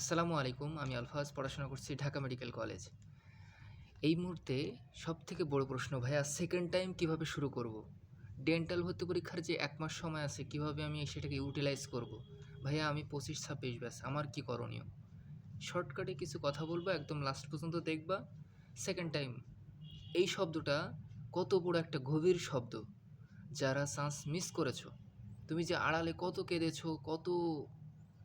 আসসালামু আলাইকুম, আমি আলফাজ, পড়াশোনা করছি ঢাকা মেডিকেল কলেজ এই মুহূর্তে সব থেকে বড় প্রশ্ন, ভাইয়া সেকেন্ড টাইম কীভাবে শুরু করব। ডেন্টাল ভর্তি পরীক্ষার যে এক মাস সময় আছে, কীভাবে আমি সেটাকে ইউটিলাইজ করব। ভাইয়া, আমি পঁচিশ, ছাব্বিশ, ব্যাস, আমার কি করণীয় শর্টকাটে কিছু কথা বলব, একদম লাস্ট পর্যন্ত দেখবা সেকেন্ড টাইম এই শব্দটা কত বড় একটা গভীর শব্দ, যারা চান্স মিস করেছ তুমি যে আড়ালে কত কেঁদেছো, কত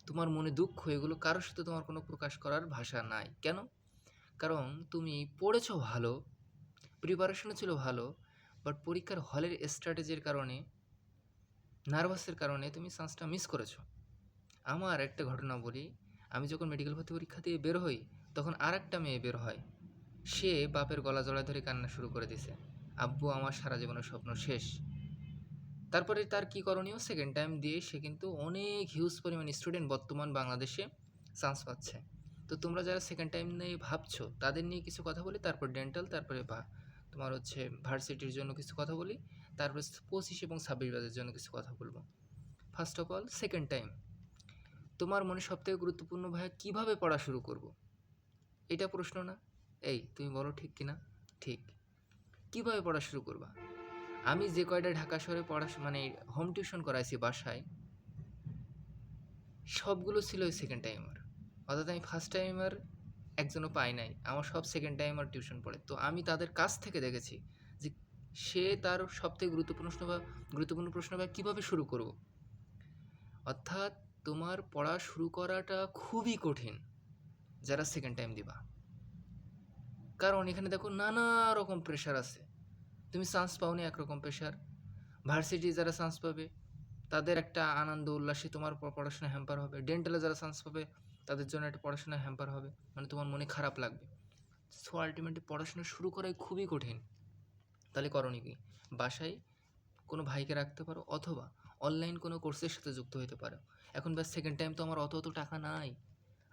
তোমার মনে দুঃখ, এগুলো কারোর সাথে তোমার কোনো প্রকাশ করার ভাষা নাই। কেন? কারণ তুমি পড়েছো ভালো প্রিপারেশনও ছিল ভালো বাট পরীক্ষার হলের স্ট্র্যাটেজির কারণে নার্ভাসের কারণে তুমি চান্সটা মিস করেছ। আমার একটা ঘটনা বলি, আমি যখন মেডিকেল ভর্তি পরীক্ষা দিয়ে বের হই, তখন আর একটা মেয়ে বের হয়। সে বাপের গলা জড়া ধরে কান্না শুরু করে দিছে। আব্বু, আমার সারা জীবনের স্বপ্ন শেষ। তারপরে তার কী করণীয়? সেকেন্ড টাইম দিয়ে সে কিন্তু অনেক হিউজ পরিমাণ স্টুডেন্ট বর্তমান বাংলাদেশে চান্স পাচ্ছে। তো তোমরা যারা সেকেন্ড টাইম নিয়ে ভাবছ, তাদের নিয়ে কিছু কথা বলি, তারপর ডেন্টাল তারপরে বা তোমার হচ্ছে ভার্সিটির জন্য কিছু কথা বলি, তারপরে পঁচিশ এবং ছাব্বিশ বাজের জন্য কিছু কথা বলব। First of all second time তোমার মনে সবথেকে গুরুত্বপূর্ণ ভাইয়া কীভাবে পড়া শুরু করব। এটা প্রশ্ন না? এই, তুমি বলো ঠিক কিনা? ঠিক। কীভাবে পড়া শুরু করবা? আমি যে কয়টা ঢাকা শহরে পড়া মানে হোম টিউশন করাইছি বাসায়, সবগুলো ছিল ওই সেকেন্ড টাইমার অর্থাৎ আমি ফার্স্ট টাইমার একজনও পাই নাই, আমার সব সেকেন্ড টাইমার টিউশন পড়ে। তো আমি তাদের কাছ থেকে দেখেছি যে সে তার সবথেকে গুরুত্বপূর্ণ প্রশ্ন বা, গুরুত্বপূর্ণ প্রশ্ন বা কীভাবে শুরু করব। অর্থাৎ তোমার পড়া শুরু করাটা খুবই কঠিন, যারা সেকেন্ড টাইম দিবা। কারণ এখানে দেখো নানা রকম প্রেশার আছে। তুমি চান্স পাওনি একরকম প্রেশার ভার্সিটি যারা চান্স পাবে, তাদের একটা আনন্দ, উল্লাসে তোমার পড়াশোনা হ্যাম্পার হবে। ডেন্টালে যারা চান্স পাবে, তাদের জন্য একটা পড়াশোনা হ্যাম্পার হবে। মানে তোমার মনে খারাপ লাগবে। সো আলটিমেটলি পড়াশোনা শুরু করাই খুবই কঠিন। তাহলে করণীয় কি? বাসায় কোনো ভাইকে রাখতে পারো, অথবা অনলাইন কোনো কোর্সের সাথে যুক্ত হতে পারো। এখন ব্যাস সেকেন্ড টাইম তো আমার অত অত টাকা নাই।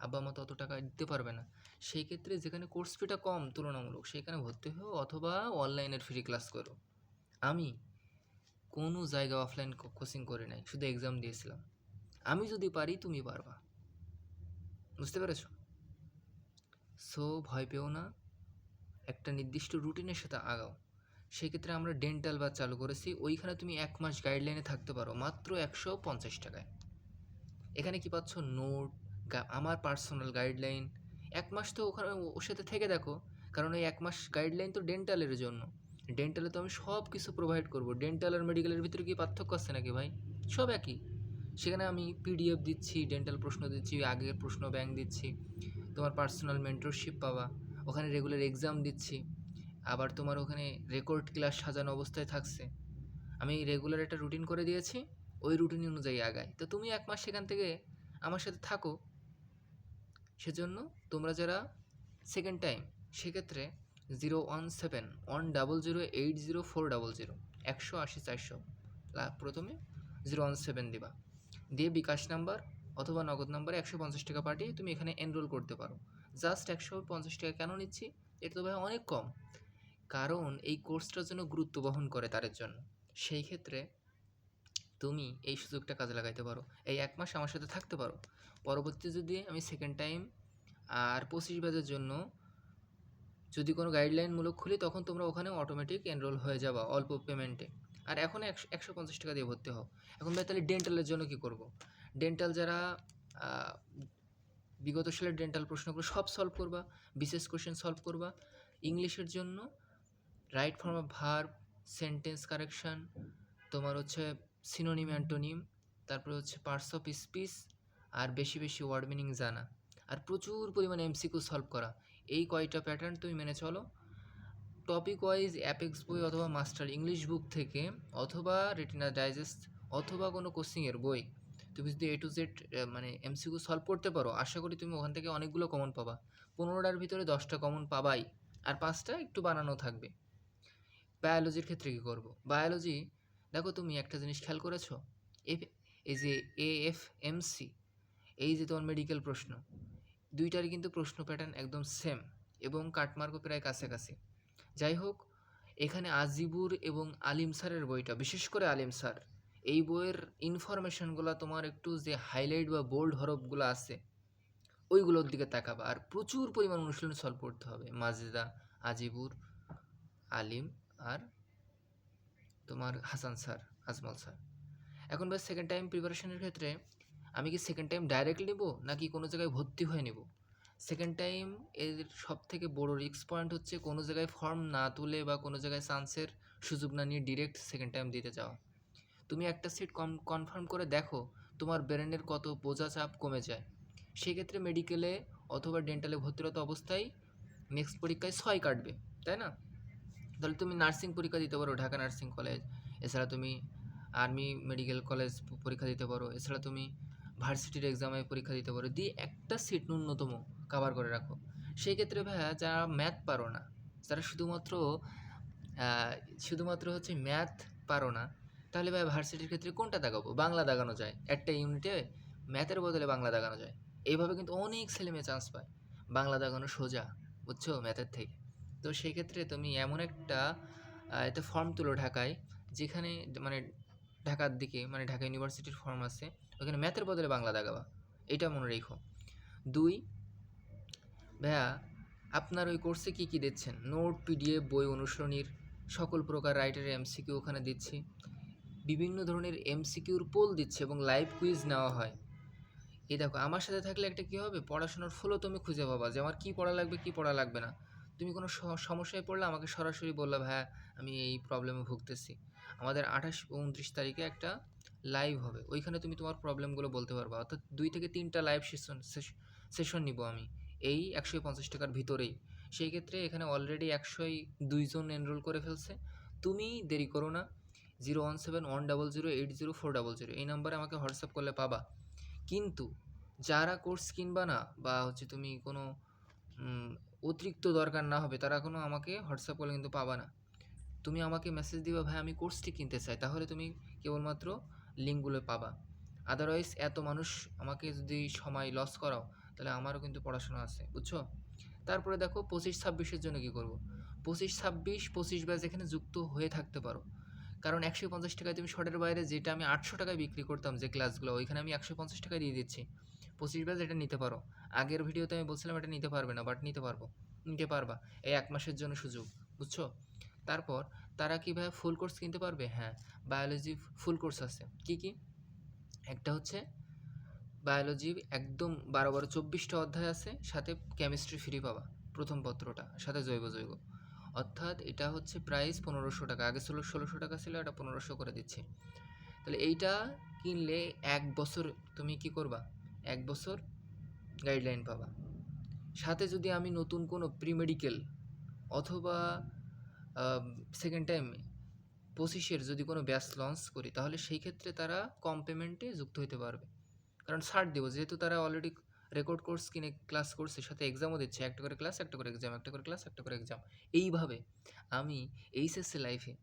আব্বা মা তো অত টাকা দিতে পারবে না। সেই ক্ষেত্রে যেখানে কোর্স ফিটা কম, তুলনামূলক, সেখানে ভর্তি হও অথবা অনলাইনের ফ্রি ক্লাস করো। আমি কোনো জায়গা অফলাইন কোচিং করে নাই, শুধু এক্সাম দিয়েছিলাম। আমি যদি পারি, তুমি পারবা। বুঝতে পেরেছ? সো ভয় পেও না। একটা নির্দিষ্ট রুটিনের সাথে আগাও। সেক্ষেত্রে আমরা ডেন্টাল বা চালু করেছি, ওইখানে তুমি এক মাস গাইডলাইনে থাকতে পারো, মাত্র একশো পঞ্চাশ টাকায়। এখানে কি পাচ্ছ? নোট আমার পার্সোনাল গাইডলাইন এক মাস তো ওখানে ওর সাথে থেকে দেখো, কারণ ওই এক মাস গাইডলাইন তো ডেন্টালের জন্য। ডেন্টালে তো আমি সব কিছু প্রোভাইড করব। ডেন্টাল আর মেডিকেলের ভিতরে কি পার্থক্য আছে নাকি ভাই? সব একই। সেখানে আমি পিডিএফ দিচ্ছি ডেন্টাল প্রশ্ন দিচ্ছি, আগের প্রশ্ন ব্যাংক দিচ্ছি, তোমার পার্সোনাল মেন্টরশিপ পাবা, ওখানে রেগুলার এক্সাম দিচ্ছি, আবার তোমার ওখানে রেকর্ড ক্লাস সাজানো অবস্থায় থাকছে। আমি রেগুলার একটা রুটিন করে দিয়েছি, ওই রুটিন অনুযায়ী আগায়। তো তুমি এক মাস সেখান থেকে আমার সাথে থাকো সেজন্য তোমরা যারা সেকেন্ড টাইম সেক্ষেত্রে zero one seven one double zero eight zero four double zero একশো আশি চারশো। প্রথমে জিরো ওয়ান সেভেন দিবা। দিয়ে বিকাশ নাম্বার অথবা নগদ নাম্বারে একশো পঞ্চাশ টাকা পাঠিয়ে তুমি এখানে এনরোল করতে পারো। জাস্ট একশো পঞ্চাশ টাকা কেন নিচ্ছি? এটা তো ভাই অনেক কম। কারণ এই কোর্সটার জন্য গুরুত্ব বহন করে তাদের জন্য। সেই ক্ষেত্রে তুমি এই সুযোগটা কাজে লাগাইতে পারো। এই এক মাস আমার সাথে থাকতে পারো। পরবর্তী যদি আমি সেকেন্ড টাইম আর পঁচিশ ব্যাচের জন্য যদি কোনো গাইডলাইনমূলক খুলি, তখন তোমরা ওখানে অটোমেটিক এনরোল হয়ে যাবা অল্প পেমেন্টে আর এখন একশো একশো পঞ্চাশ টাকা দিয়ে ভর্তি হও। এখন ভাই তাহলে ডেন্টালের জন্য কি করব? ডেন্টাল যারা বিগত সালের ডেন্টাল প্রশ্নগুলো সব সলভ করবা, বিশেষ কোশ্চেন সলভ করবা। ইংলিশের জন্য right form of verb sentence correction তোমার হচ্ছে সিনোনিম অ্যান্টোনিম তারপরে হচ্ছে পার্টস অফ স্পিচ আর বেশি বেশি ওয়ার্ড মিনিং জানা। আর প্রচুর পরিমাণে এমসিকিউ সলভ করা। এই কয়টা প্যাটার্ন তুমি মেনে চলো। টপিক ওয়াইজ অ্যাপেক্স বই অথবা মাস্টার ইংলিশ বুক থেকে অথবা রেটিনা ডাইজেস্ট অথবা কোনো কোচিংয়ের বই তুমি যদি এ টু জেড মানে এমসিকিউ সলভ করতে পারো, আশা করি তুমি ওখান থেকে অনেকগুলো কমন পাবা। পনেরোটার ভিতরে দশটা কমন পাবাই। আর পাঁচটা একটু বানানো থাকবে। বায়োলজির ক্ষেত্রে কী করব? বায়োলজি দেখো তুমি একটা জিনিস খেয়াল করেছ? এফ এই যে এ এফ এম সি এই যে তোমার মেডিকেল প্রশ্ন, দুইটারই কিন্তু প্রশ্ন প্যাটার্ন একদম সেম এবং কাটমার্কও প্রায় কাছাকাছি। যাই হোক, এখানে আজিবুর এবং আলিম স্যারের বইটা, বিশেষ করে আলিম স্যার, এই বইয়ের ইনফরমেশনগুলো তোমার একটু যে হাইলাইট বা বোল্ড হরফগুলো আছে, ওইগুলোর দিকে তাকাবা। আর প্রচুর পরিমাণ অনুশীলন সলভ করতে হবে। মাজেদা, আজিবুর, আলিম আর তোমার হাসান স্যার, আজমল স্যার। এখন ভাই সেকেন্ড টাইম প্রিপারেশনের ক্ষেত্রে আমি কি সেকেন্ড টাইম ডাইরেক্ট নেব? নাকি কোনো জায়গায় ভর্তি হয়ে নেব? সেকেন্ড টাইম এর সব থেকে বড় রিস্ক পয়েন্ট হচ্ছে কোনো জায়গায় ফর্ম না তুলে বা কোনো জায়গায় চান্সের সুযোগ না নিয়ে ডিরেক্ট সেকেন্ড টাইম দিতে যাওয়া। তুমি একটা সিট কম কনফার্ম করে দেখো, তোমার ব্রেনের কত বোঝা চাপ কমে যায়। সেক্ষেত্রে মেডিকেলে অথবা ডেন্টালে ভর্তিরত অবস্থায় নেক্সট পরীক্ষায় ছয় কাটবে, তাই না? তাহলে তুমি নার্সিং পরীক্ষা দিতে পারো, ঢাকা নার্সিং কলেজ এছাড়া তুমি আর্মি মেডিকেল কলেজ পরীক্ষা দিতে পারো, এছাড়া তুমি ভার্সিটির এক্সামে পরীক্ষা দিতে পারো, দিয়ে একটা সিট ন্যূনতম কাভার করে রাখো। সেই ক্ষেত্রে ভাইয়া যারা ম্যাথ পারো না, যারা শুধুমাত্র শুধুমাত্র হচ্ছে ম্যাথ পারো না, তাহলে ভাই ভার্সিটির ক্ষেত্রে কোনটা দাগাবো বাংলা দাগানো যায়। একটা ইউনিটে ম্যাথের বদলে বাংলা দাগানো যায়। এইভাবে কিন্তু অনেক ছেলে মেয়ে চান্স পায়। বাংলা দাগানো সোজা, বুঝছ? ম্যাথের থেকে। তো সেই ক্ষেত্রে তুমি এমন একটা এতে ফর্ম তুলো ঢাকায়, যেখানে মানে ঢাকার দিকে মানে ঢাকা ইউনিভার্সিটির ফর্ম আছে, ওখানে ম্যাথের বদলে বাংলা দাগাবা এটা মনে রেখো। দুই, ভাইয়া, আপনার ওই কোর্সে কী কী দিচ্ছেন? নোট পিডিএফ বই অনুসরণীর সকল প্রকার রাইটারের এমসিকিউ ওখানে দিচ্ছি। বিভিন্ন ধরনের এমসিকিউর পোল দিচ্ছে এবং লাইভ কুইজ নেওয়া হয়। এই দেখো, আমার সাথে থাকলে একটা কী হবে? পড়াশোনার ফলও তুমি খুঁজে পাবা যে আমার কী পড়া লাগবে, কী পড়া লাগবে না। তুমি কোনো সমস্যায় পড়লে আমাকে সরাসরি বললে, ভাইয়া, আমি এই প্রবলেমে ভুগতেছি। আমাদের আঠাশ উনত্রিশ তারিখে একটা লাইভ হবে। ওইখানে তুমি তোমার প্রবলেমগুলো বলতে পারবা। অর্থাৎ দুই থেকে তিনটা লাইভ সেশন সেশন নিব আমি। এই একশো পঞ্চাশ টাকার ভিতরেই। সেই ক্ষেত্রে এখানে অলরেডি একশোই দুইজন এনরোল করে ফেলছে। তুমি দেরি করো না। Zero one seven, one double zero, eight zero, four double zero. এই নাম্বারে আমাকে হোয়াটসঅ্যাপ করলে পাবা। কিন্তু যারা কোর্স কিনবা না, বা হচ্ছে তুমি কোনো অতিরিক্ত দরকার না হবে। তারা কোনো আমাকে হোয়াটসঅ্যাপ করলে কিন্তু পাবা না। তুমি আমাকে মেসেজ দিবা, ভাই, আমি কোর্সটি কিনতে চাই। তাহলে তুমি কেবলমাত্র লিঙ্কগুলো পাবা। আদারওয়াইজ এত মানুষ আমাকে যদি সময় লস করাও, তাহলে আমারও কিন্তু পড়াশোনা আছে, বুঝছ? তারপরে দেখো, পঁচিশ ছাব্বিশের জন্য কী করব? পঁচিশ ছাব্বিশ, পঁচিশ ব্যাচ এখানে যুক্ত হয়ে থাকতে পারো। কারণ একশো পঞ্চাশ টাকায় তুমি শর্টের বাইরে যেটা আমি আটশো টাকায় বিক্রি করতাম যে ক্লাসগুলো ওইখানে আমি একশো পঞ্চাশ টাকায় দিয়ে দিচ্ছি। পঁচিশ ব্যাচ এটা নিতে পারো। আগের ভিডিওতে আমি বলছিলাম এটা নিতে পারবে না বাট নিতে পারব। নিতে পারবা। এই এক মাসের জন্য সুযোগ, বুঝছ? তারপর তারা কি ভাই ফুল কোর্স কিনতে পারবে? হ্যাঁ বায়োলজি ফুল কোর্স আছে। কি কি? একটা হচ্ছে বায়োলজি একদম বারো বারো চব্বিশটা অধ্যায় আছে, সাথে কেমিস্ট্রি ফ্রি পাবা, প্রথম পত্রটা, সাথে জৈব জৈব। অর্থাৎ এটা হচ্ছে প্রাইস পনেরোশো টাকা। আগে ষোলো, ষোলোশো টাকা ছিল, এটা পনেরোশো করে দিচ্ছে। তাহলে এইটা কিনলে এক বছর তুমি কি করবা? এক বছর গাইডলাইন পাবা। সাথে যদি আমি নতুন কোনো প্রি মেডিকেল অথবা সেকেন্ড টাইম পঁচিশের যদি কোনো ব্যাচ লঞ্চ করি, তাহলে সেই ক্ষেত্রে তারা কম পেমেন্টে যুক্ত হতে পারবে। কারণ ছাড় দেবো, যেহেতু তারা অলরেডি রেকর্ড কোর্স কিনে ক্লাস করছে, সাথে এক্সামও দিচ্ছে, একটা করে ক্লাস একটা করে এক্সাম একটা করে ক্লাস একটা করে এক্সাম এইভাবে আমি এইচএসসি লাইফে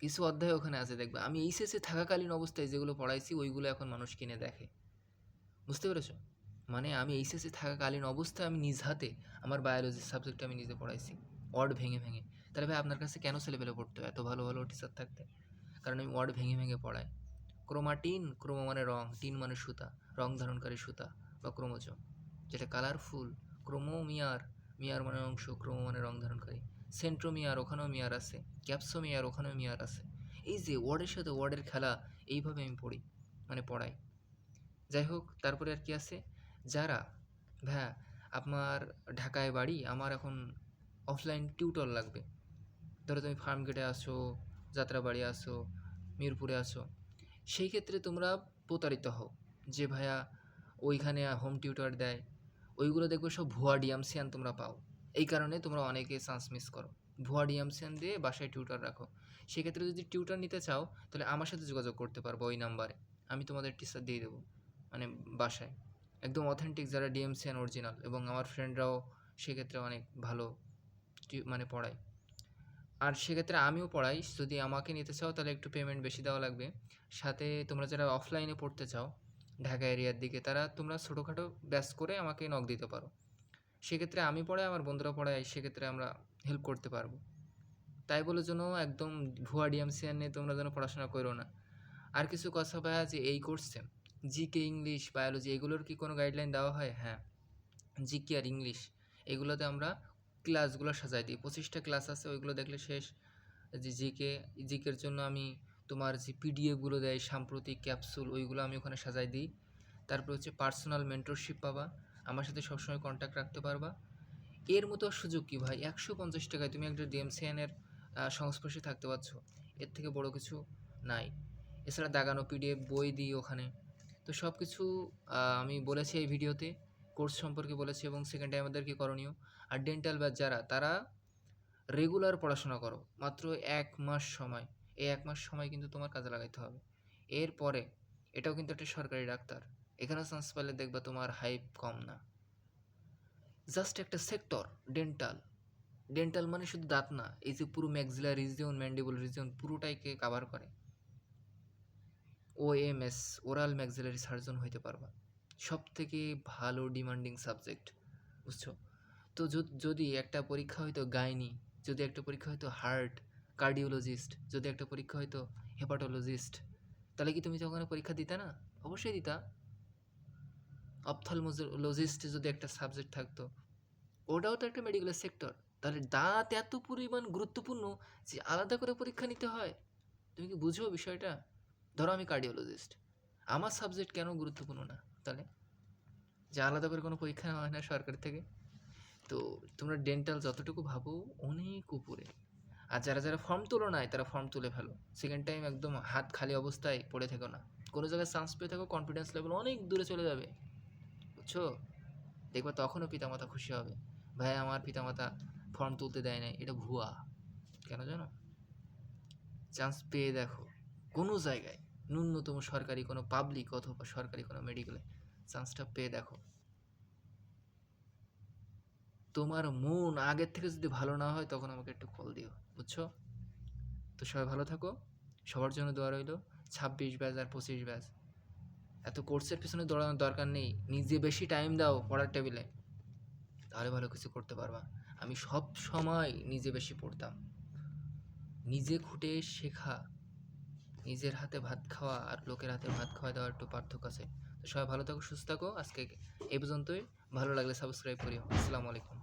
কিছু অধ্যায় ওখানে আছে, দেখবে। আমি এইচএসসি থাকাকালীন অবস্থায় যেগুলো পড়াইছি, ওইগুলো এখন মানুষ কিনে দেখে। বুঝতে পেরেছ? মানে আমি এইচএসসি থাকাকালীন অবস্থায় আমি নিজ হাতে আমার বায়োলজি সাবজেক্টটা আমি নিজে পড়াইছি। ওয়ার্ড ভেঙে ভেঙে। তাহলে ভাই আপনার কাছে কেন ছেলেপেলে পড়তো এত ভালো ভালো টিচার থাকতে। কারণ আমি ওয়ার্ড ভেঙে ভেঙে পড়াই। ক্রোমাটিন ক্রোমা মানে রং টিন মানে সুতা, রং ধারণকারী সুতা বা ক্রোমোজোম যেটা কালারফুল ক্রোমোমিয়ার মিয়ার মানে অংশ ক্রোমো মানে রং ধারণকারী। সেন্ট্রোমিয়ার ওখানেও মিয়ার আছে। ক্যাপসোমিয়ার ওখানেও মিয়ার আছে। এই যে ওয়ার্ডের সাথে ওয়ার্ডের খেলা, এইভাবে আমি পড়ি মানে পড়াই। যাই হোক তারপরে আর কি আছে? যারা হ্যাঁ আপনার ঢাকায় বাড়ি, আমার এখন অফলাইন টিউটর লাগবে। ধরো তুমি ফার্ম গেটে আসো যাত্রাবাড়ি আসো মিরপুরে আসো সেই ক্ষেত্রে তোমরা প্রতারিত হও যে, ভাইয়া, ওইখানে হোম টিউটর দেয়। ওইগুলো দেখবে সব ভুয়া ডিএমসিয়ান তোমরা পাও। এই কারণে তোমরা অনেকে চান্স মিস করো। ভুয়া ডিএমসিয়ান দিয়ে বাসায় টিউটর রাখো। সেক্ষেত্রে যদি টিউটর নিতে চাও, তাহলে আমার সাথে যোগাযোগ করতে পারব ওই নাম্বারে আমি তোমাদের টিচার দিয়ে দেবো। মানে বাসায়। একদম অথেন্টিক যারা ডিএমসিয়ান অরিজিনাল এবং আমার ফ্রেন্ডরাও সেক্ষেত্রে অনেক ভালো মানে পড়ায়। আর সেক্ষেত্রে আমিও পড়াই। যদি আমাকে নিতে চাও তাহলে একটু পেমেন্ট বেশি দেওয়া লাগবে। সাথে তোমরা যারা অফলাইনে পড়তে চাও, ঢাকা এরিয়ার দিকে, তারা তোমরা ছোটোখাটো ব্যাচ করে আমাকে নক দিতে পারো। সেক্ষেত্রে আমি পড়াই, আমার বন্ধুরা পড়াই সেক্ষেত্রে আমরা হেল্প করতে পারব। তাই বলে যেন একদম ভুয়া ডিএমসিআর নিয়ে তোমরা যেন পড়াশোনা করো না। আর কিছু কথা ভাইয়া যে এই কোর্সে জিকে ইংলিশ, বায়োলজি, এগুলোর কি কোনো গাইডলাইন দেওয়া হয়? হ্যাঁ। জিকে আর ইংলিশ, এগুলোতে আমরা ক্লাসগুলো সাজাই দিই। পঁচিশটা ক্লাস আছে, ওইগুলো দেখলে শেষ। যে জিকে, জিকের জন্য আমি তোমার যে পিডিএফগুলো দেয়, সাম্প্রতিক ক্যাপসুল ওইগুলো আমি ওখানে সাজাই দিই। তারপর হচ্ছে পার্সোনাল মেন্টরশিপ পাবা। আমার সাথে সবসময় কন্ট্যাক্ট রাখতে পারবা। এর মতো সুযোগ কী ভাই? একশো পঞ্চাশ টাকায় তুমি একটা ডিএমসিএনের সংস্পর্শে থাকতে পারছ। এর থেকে বড় কিছু নাই। এছাড়া দাগানো পিডিএফ বই দিই ওখানে। তো সব কিছু আমি বলেছি এই ভিডিওতে কোর্স সম্পর্কে বলেছি এবং সেকেন্ড আমাদের কি করণীয়। আর ডেন্টাল ব্যাচ যারা, তারা রেগুলার পড়াশোনা করো, মাত্র এক মাস সময়। এই এক মাস সময় কিন্তু তোমার কাজে লাগাইতে হবে। এরপরে, এটাও কিন্তু একটা সরকারি ডাক্তার। এখানে চান্স পেলে দেখবা তোমার হাইপ কম না। জাস্ট একটা সেক্টর ডেন্টাল ডেন্টাল মানে শুধু দাঁত না, এই যে পুরো ম্যাক্সিলার রিজিয়ন ম্যান্ডিবল রিজিয়ন পুরোটাইকে কাভার করে। O M S oral maxillary surgeon হইতে পারবা। সব থেকে ভালো ডিমান্ডিং সাবজেক্ট বুঝছ? তো যদি একটা পরীক্ষা হয়তো গাইনি, যদি একটা পরীক্ষা হয়তো হার্ট কার্ডিওলজিস্ট যদি একটা পরীক্ষা হয়তো হেপাটোলজিস্ট তাহলে কি তুমি ওখানে পরীক্ষা দিতা না? অবশ্যই দিতা। অপথলমোলজিস্ট যদি একটা সাবজেক্ট থাকতো, ওটাও তো একটা মেডিকেলের সেক্টর তাহলে দাঁত এত পরিমাণ গুরুত্বপূর্ণ যে আলাদা করে পরীক্ষা নিতে হয়। তুমি কি বুঝো বিষয়টা? ধরো আমি কার্ডিওলজিস্ট আমার সাবজেক্ট কেন গুরুত্বপূর্ণ না? তাহলে? যে আলাদা করে কোনো পরীক্ষা নেওয়া হয় না সরকার থেকে? তো তোমরা ডেন্টাল যতটুকু ভাবো অনেক উপরে। আর যারা যারা ফর্ম তোলো নাই, তারা ফর্ম তুলে ফেলো। সেকেন্ড টাইম একদম হাত খালি অবস্থায় পড়ে থেকো না। কোনো জায়গায় চান্স পেয়ে থাকো কনফিডেন্স লেভেল অনেক দূরে চলে যাবে। বুঝছ? দেখবা তখনও পিতামাতা খুশি হবে। ভাই, আমার পিতামাতা ফর্ম তুলতে দেয় নাই, এটা ভুয়া। কেন জানো? চান্স পেয়ে দেখো। কোনো জায়গায়। ন্যূনতম সরকারি কোনো পাবলিক অথবা সরকারি কোনো মেডিকেলে চান্সটা পেয়ে দেখো। তোমার মন আগের থেকে যদি ভালো না হয় তখন আমাকে একটু কল দিও, বুঝছ? তো সবাই ভালো থাকো, সবার জন্য দোয়া রইল। ছাব্বিশ ব্যাচ আর পঁচিশ ব্যাচ। এত কোর্সের পিছনে দৌড়ানোর দরকার নেই, নিজে বেশি টাইম দাও পড়ার টেবিলে তাহলে ভালো কিছু করতে পারবা। আমি সব সময় নিজে বেশি পড়তাম। নিজে খুঁটে শেখা নিজের হাতে ভাত খাওয়া আর লোকের হাতে ভাত খাওয়া দেওয়ার একটু পার্থক্য আছে। তো সবাই ভালো থাকো, সুস্থ থাকো। আজকে এই পর্যন্তই। ভালো লাগলে সাবস্ক্রাইব করিও। আসসালামু আলাইকুম।